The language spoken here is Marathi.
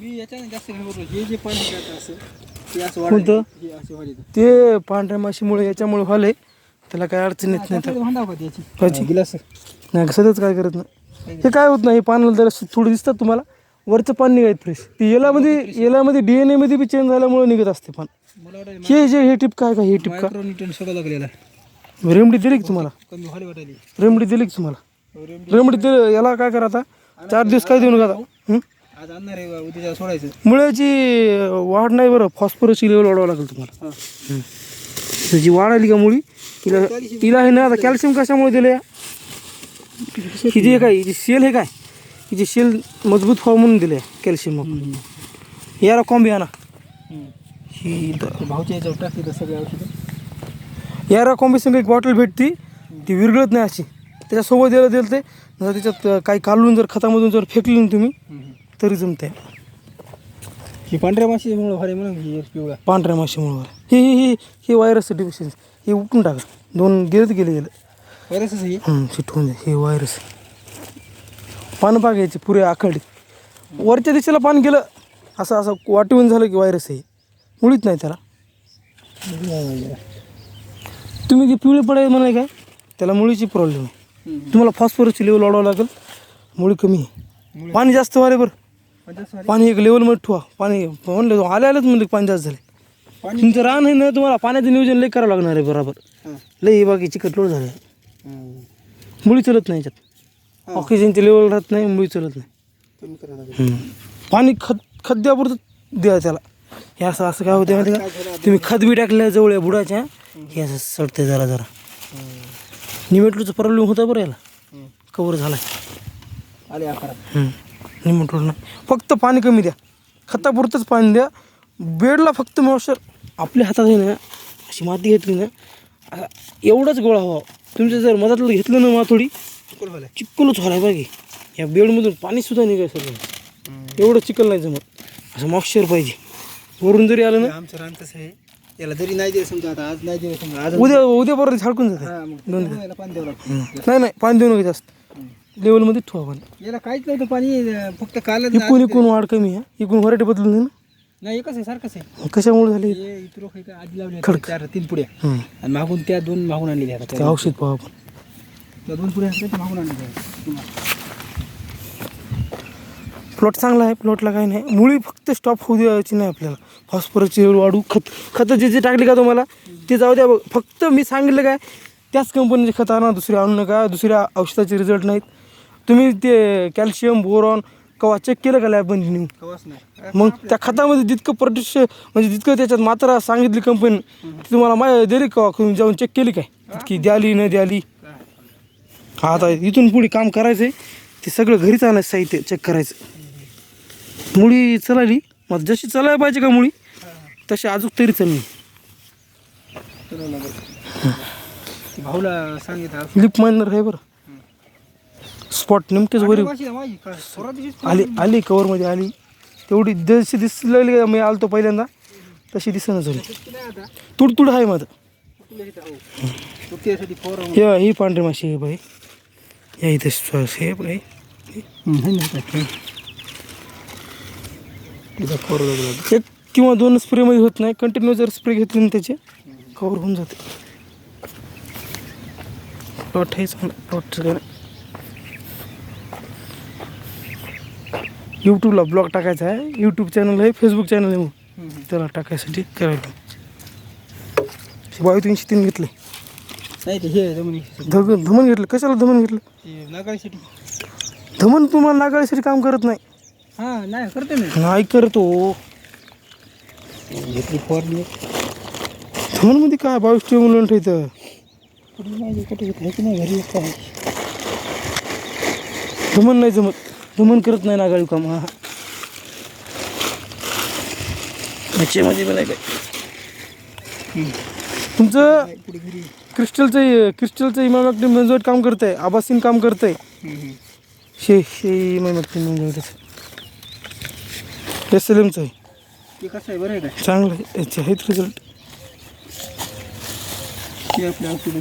मी याच्याने जास्त घाबरलो हे जे पाणी आहे असं ते असं कोणतं? वाढायचं. हे असं वाढायचं. ते पांढऱ्या माशीमुळे याच्यामुळे व्हायलंय. त्याला काय अडचण येत नाही त्याच्यात तर भांडा होता याची. काची? हा, गिलास. नाही सतत काय करत नाही. हे काय होत नाही? हे पाण्याला जरा थोडं दिसतात तुम्हाला. वरचं पाणी निघायत फ्रेश ते येलामध्ये येलामध्ये डी एन एमध्ये बी चेंज झाल्यामुळे निघत असते पान. मला हे जे हे टिप काय काय हे टिप का? मायक्रोन्यूटन सगळं लागलेला आहे. रेमडी दिली की तुम्हाला? कमी व्हायला वाटायली. रेमडी दिली की तुम्हाला? रेमडी दिली. याला काय करा आता? चार दिवस काय देऊ नका हं? आज आणणार आहे उद्या सोडायचं. मुळ्याची वाढ नाही बरं. फॉस्फरसची लेवल वाढवावं लागेल तुम्हाला. त्याची वाढ आली का मुळी तिला तिला हे ना आता कॅल्शियम कशामुळे दिलं ही जी काय हिची सेल हे काय? हिची सेल मजबूत व्हावं म्हणून दिले कॅल्शियम याला कॉम्बी आणा. ही भाऊच्या याच्यावर टाकते तर सगळे औषधं. यारा कॉम्बी संग एक बॉटल भेटती. ती विरघळत नाही अशी. त्याच्यासोबत यायला दिलं ते जर त्याच्यात काही काढून जर खतामधून जर फेकली तुम्ही तरी जमते ही पांढऱ्या माशीमुळे भारी म्हणून ही पिवळा. पांढऱ्या माशीमुळे ही ही ही ही व्हायरस डिफिशियन्सी हे उठून टाका. दोन गेलेत गेले गेले. व्हायरसच हं, शिटवून द्या हे व्हायरस पानं बागायचे पुरे आखडी. वरच्या दिशेला पान गेलं असं असं वाटवून झालं की व्हायरस आहे. मुळीच नाही त्याला. तुम्ही जे पिवळे पडाय म्हणाय काय त्याला मुळीची प्रॉब्लेम आहे. तुम्हाला फॉस्फरसची लेवल वाढवावं लागेल. मुळी कमी आहे. पाणी जास्त वाले बरं. पाणी एक लेवलमध्ये ठेवा. पाणी म्हणलं आले आलेच म्हणलं पाणी जास्त झाले. तुमचं रान आहे ना तुम्हाला पाण्याचं नियोजन लई करावं लागणार आहे बरोबर. लई बाकी चिकट लोड झालं. मुळी चलत नाही याच्यात. ऑक्सिजनची लेवल राहत नाही मुळी चलत नाही. पाणी खत खद्यापुरतं द्या त्याला. हे असं असं काय होतं माहिती का? तुम्ही खत बी टाकल्या जवळ या बुडाच्या हे असं सडते जरा जरा. निमेटलूचा प्रॉब्लेम होता बरं याला. कवर झाला आले आकारात निमेटलूर नाही. फक्त पाणी कमी द्या. खतापुरतंच पाणी द्या. बेडला फक्त मॉइश्चर आपल्या हातात आहे ना अशी माती घेतली ना एवढाच गोळा हवा तुमच्या जर मधातलं घेतलं ना माथोडी चिकट व्हायला. चिक्कलच व्हायला पाहिजे या बेडमधून पाणीसुद्धा निघाय सगळं एवढं चिकल नाही जमत. असं मॉइश्चर पाहिजे. वरून जरी आलं ना आमचं रान कसं आहे. याला जरी नाही दिलं समजा आता आज नाही दिलं समजा आज उद्या उद्या बरोबर झाडकून जाते. लागतं. नाही नाही पाणी देऊ नका जास्त. लेवलमध्ये ठेवा पाणी. याला काहीच नव्हतं पाणी फक्त काल इकून इकून वाढ कमी आहे. इकून व्हरायटी बदलून नाही नाही एकच आहे सारखंच आहे. कशामुळे झाली? हे इतरो काही काय आधी लावले खडक. चार तीन पुड्या हं. आणि मागून त्या दोन मागून आणलेल्या आहेत ते त्या औषध पाहा आपण. त्या दोन पुड्या असल्या त्या मागून आणलेल्या आहेत. प्लॉट चांगला आहे प्लॉटला काही नाही. मुळी फक्त स्टॉप होऊ द्यायची नाही आपल्याला. फॉस्फरसची वाढू खत खतं जे जे टाकली का तुम्हाला ते जाऊ द्या. बघ. फक्त मी सांगितलं काय त्याच कंपनीचे खत आणा दुसरे आणू नका दुसऱ्या औषधाचे रिझल्ट नाहीत. तुम्ही ते कॅल्शियम बोरॉन कवा चेक केलं का लॅबमध्ये नेऊन? कवाच नाही. मग त्या खतामध्ये जितकं प्रोटेक्श म्हणजे जितकं त्याच्यात मात्रा सांगितली कंपनी तुम्हाला माय दिली का तुम्ही जाऊन चेक केली काय? की द्याली न द्याली. हा आता इथून पुढे काम करायचं आहे ते सगळं घरीच आणायचं साहित्य चेक करायचं. मुळी चलाली. मग जशी चलायला पाहिजे का मुळी तशी अजून तरी चालली. भाऊला सांगितलं. लिप मायनर आहे बरं. स्पॉट नेमकेच वरी आली आली कवरमध्ये आली. तेवढी जशी दिसली लागली का मी आलतो पहिल्यांदा तशी दिसेना झाली. तुडतुड आहे माझं. इथं हो. पांढरी माशी आहे बाई. या इथे हे बाई एक किंवा दोन स्प्रेमध्ये होत नाही. कंटिन्यू जर स्प्रे घेतले ना त्याचे कवर होऊन जाते. प्लॉट आहे चांगला. प्लॉटचं यूट्यूबला ब्लॉग टाकायचा आहे. यूट्यूब चॅनल आहे फेसबुक चॅनल आहे मग. त्याला टाकायसाठी करायला. बावीस तीनशे तीन घेतले. नाही ते हे धग धमन घेतलं. कशाला धमन घेतलं? नागाळीसाठी धमन तुम्हाला नागाळीसाठी काम करत नाही. हा नाही करते नाही करतो. घेतली धमनमध्ये काय बावीस इथं कुठे नाही कुठे नाही घरी धमन नाही जमत. धमन करत नाही नागाळी काम हा. याच्यामध्ये पण आहे. काय तुमचं क्रिस्टलचं क्रिस्टलचं इमामॅक्टिन बेंझोएट काम करतंय आबासीन काम करतंय. शे शे इमामॅक्टिन बेंझोएटच एस एल एमचं आहे. ते कसं आहे बरं आहे का? चांगलं आहे. याचे आहेत रिझल्ट ते आपल्या औषध